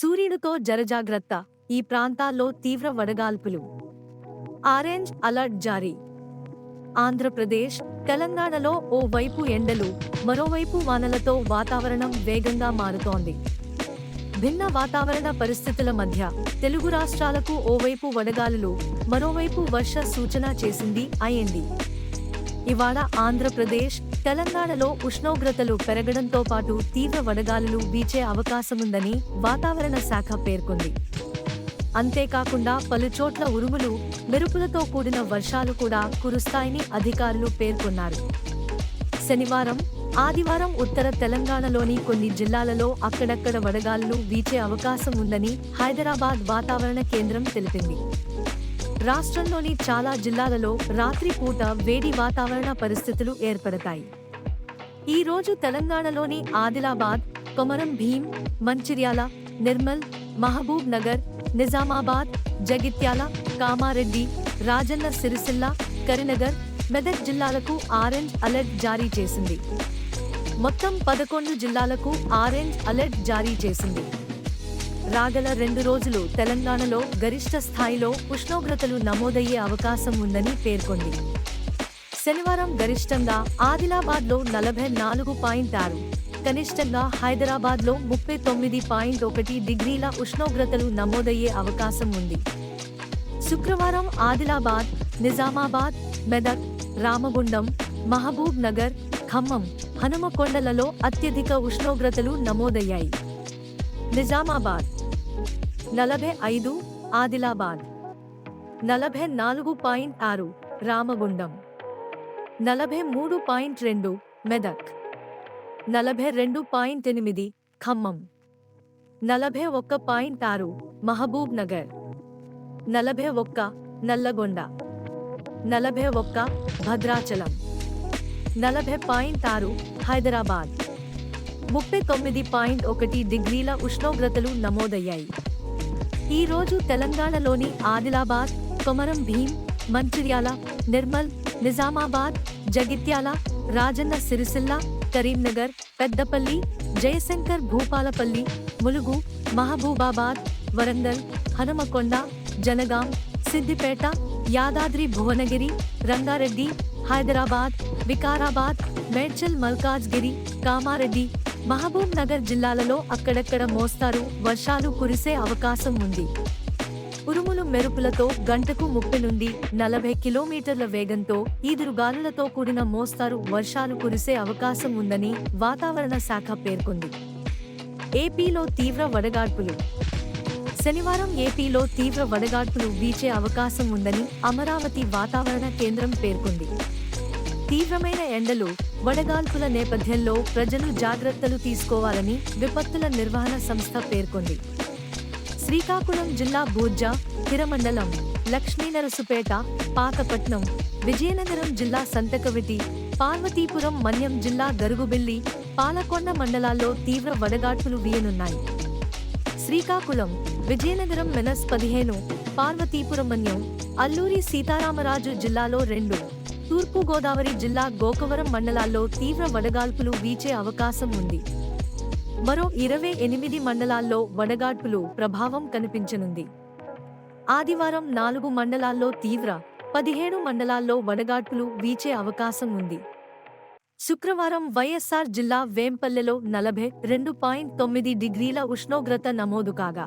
సూర్యుడితో జరజాగ్రత్త. ఈ ప్రాంతాల్లో తీవ్ర వడగాల్పులు. ఆరెంజ్ అలర్ట్ జారీ. ఆంధ్రప్రదేశ్ తెలంగాణలో ఓ వైపు ఎండలు మరోవైపు వానలతో వాతావరణం వేగంగా మారుతోంది. భిన్న వాతావరణ పరిస్థితుల మధ్య తెలుగు రాష్ట్రాలకు ఓవైపు వడగాలులు మరోవైపు వర్ష సూచన చేసింది అయింది ఇవాళ ఆంధ్రప్రదేశ్ తెలంగాణలో ఉష్ణోగ్రతలు పెరగడంతో పాటు తీవ్ర వడగాలులు వీచే అవకాశముందని వాతావరణ శాఖ పేర్కొంది. అంతేకాకుండా పలుచోట్ల ఉరుములు మెరుపులతో కూడిన వర్షాలు కూడా కురుస్తాయని అధికారులు పేర్కొన్నారు. శనివారం ఆదివారం ఉత్తర తెలంగాణలోని కొన్ని జిల్లాలలో అక్కడక్కడ వడగాలులు వీచే అవకాశం ఉందని హైదరాబాద్ వాతావరణ కేంద్రం తెలిపింది. రాష్ట్రంలోని చాలా జిల్లాలలో రాత్రిపూట వేడి వాతావరణ పరిస్థితులు ఏర్పడతాయి. ఈ రోజు తెలంగాణలోని ఆదిలాబాద్ కొమరం భీం మంచిర్యాల నిర్మల్ మహబూబ్ నగర్ నిజామాబాద్ జగిత్యాల కామారెడ్డి రాజన్న సిరిసిల్ల కరీనగర్ మెదక్ జిల్లాలకు ఆరెంజ్ అలర్ట్ జారీ చేసింది. మొత్తం పదకొండు జిల్లాలకు ఆరెంజ్ అలర్ట్ జారీ చేసింది. రాగల రెండు రోజులు తెలంగాణలో గరిష్ట స్థాయిలో ఉష్ణోగ్రతలు నమోదయ్యే అవకాశం ఉందని పేర్కొంది. శనివారం గరిష్టంగా ఆదిలాబాద్లో నలభై నాలుగు పాయింట్ ఆరు కనిష్టంగా హైదరాబాద్లో ముప్పై తొమ్మిది పాయింట్ ఒకటి డిగ్రీల ఉష్ణోగ్రతలు నమోదయ్యే అవకాశం ఉంది. శుక్రవారం ఆదిలాబాద్ నిజామాబాద్ మెదక్ రామగుండం మహబూబ్ నగర్ ఖమ్మం హనుమకొండలలో అత్యధిక ఉష్ణోగ్రతలు నమోదయ్యాయి. నిజామాబాద్ నలభై ఐదు ఆదిలాబాద్. నలభై నాలుగు పాయింట్ ఆరు రామగుండం. నలభై మూడు పాయింట్ రెండు మెదక్. నలభై రెండు పాయింట్ ఎనిమిది ఖమ్మం. నలభై ఒక్క పాయింట్ ఆరు మహబూబ్ నగర్ నలభై ఒక్క నల్లగొండ. నలభై ఒక్క భద్రాచలం. నలభై పాయింట్ ఆరు హైదరాబాద్. ముప్పై తొమ్మిది పాయింట్ ఒకటి డిగ్రీల ఉష్ణోగ్రతలు నమోదయ్యాయి. ఈ రోజు తెలంగాణలోని ఆదిలాబాద్ కొమరం భీం మంచిర్యాల నిర్మల్ నిజామాబాద్ జగిత్యాల రాజన్న సిరిసిల్ల కరీంనగర్ పెద్దపల్లి జయశంకర్ భూపాలపల్లి ములుగు మహబూబాబాద్ వరంగల్ హనుమకొండ జనగాం సిద్దిపేట యాదాద్రి భువనగిరి రంగారెడ్డి హైదరాబాద్ వికారాబాద్ మేడ్చల్ మల్కాజ్గిరి కామారెడ్డి మహబూబ్ నగర్ జిల్లాలలో అక్కడక్కడ మోస్తారు వర్షాలు కురిసే అవకాశం ఉంది. ఉరుములు మెరుపులతో గంటకు ముప్పై నుండి నలభై కిలోమీటర్ల వేగంతో ఈదురుగాలులతో కూడిన మోస్తారు వర్షాలు కురిసే అవకాశం ఉందని వాతావరణ శాఖ పేర్కొంది. ఏపీలో తీవ్ర వడగాడ్పులు. శనివారం ఏపీలో తీవ్ర వడగాడ్పులు వీచే అవకాశం ఉందని అమరావతి వాతావరణ కేంద్రం పేర్కొంది. తీవ్రమైన ఎండలు వడగాల్పుల నేపథ్యంలో ప్రజలు జాగ్రత్తలు తీసుకోవాలని విపత్తుల నిర్వహణ సంస్థ పేర్కొంది. శ్రీకాకుళం జిల్లా బూర్జ హిరమండలం లక్ష్మీనరసుపేట పాతపట్నం విజయనగరం జిల్లా సంతకవిటి పార్వతీపురం మన్యం జిల్లా గరుగుబిల్లి పాలకొండ మండలాల్లో తీవ్ర వడగాడ్పులు వీయనున్నాయి. శ్రీకాకుళం విజయనగరం మెనస్ పదిహేను పార్వతీపురం మన్యం అల్లూరి సీతారామరాజు జిల్లాలో రెండు. తూర్పు గోదావరి జిల్లా గోకవరం మండలాల్లో తీవ్ర వడగాల్పులు వీచే అవకాశం ఉంది. మరో ఇరవై ఎనిమిది మండలాల్లో వడగాడ్పులు ప్రభావం కనిపించనుంది. ఆదివారం నాలుగు మండలాల్లో తీవ్ర పదిహేడు మండలాల్లో వడగాడ్పులు వీచే అవకాశం ఉంది. శుక్రవారం వైఎస్ఆర్ జిల్లా వేంపల్లెలో నలభై రెండు పాయింట్ తొమ్మిది డిగ్రీల ఉష్ణోగ్రత నమోదు కాగా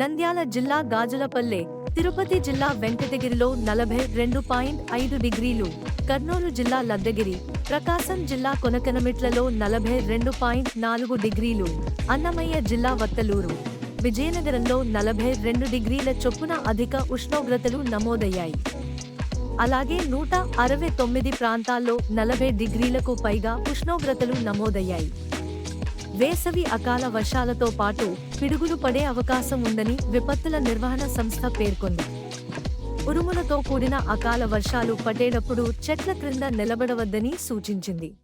నంద్యాల జిల్లా గాజులపల్లె తిరుపతి జిల్లా వెంకటగిరిలో నలభై రెండు పాయింట్ ఐదు డిగ్రీలు కర్నూలు జిల్లా లద్దగిరి ప్రకాశం జిల్లా కొనకనమిట్లలో నలభై రెండు పాయింట్ నాలుగు డిగ్రీలు అన్నమయ్య జిల్లా వత్తలూరు. విజయనగరంలో నలభై రెండు డిగ్రీల చొప్పున అధిక ఉష్ణోగ్రతలు నమోదయ్యాయి. అలాగే నూట అరవై తొమ్మిది ప్రాంతాల్లో నలభై డిగ్రీలకు పైగా ఉష్ణోగ్రతలు నమోదయ్యాయి. వేసవి అకాల వర్షాలతో పాటు పిడుగులు పడే అవకాశం ఉందని విపత్తుల నిర్వహణ సంస్థ పేర్కొంది. ఉరుములతో కూడిన అకాల వర్షాలు పడేటప్పుడు చెట్ల క్రింద నిలబడవద్దని సూచించింది.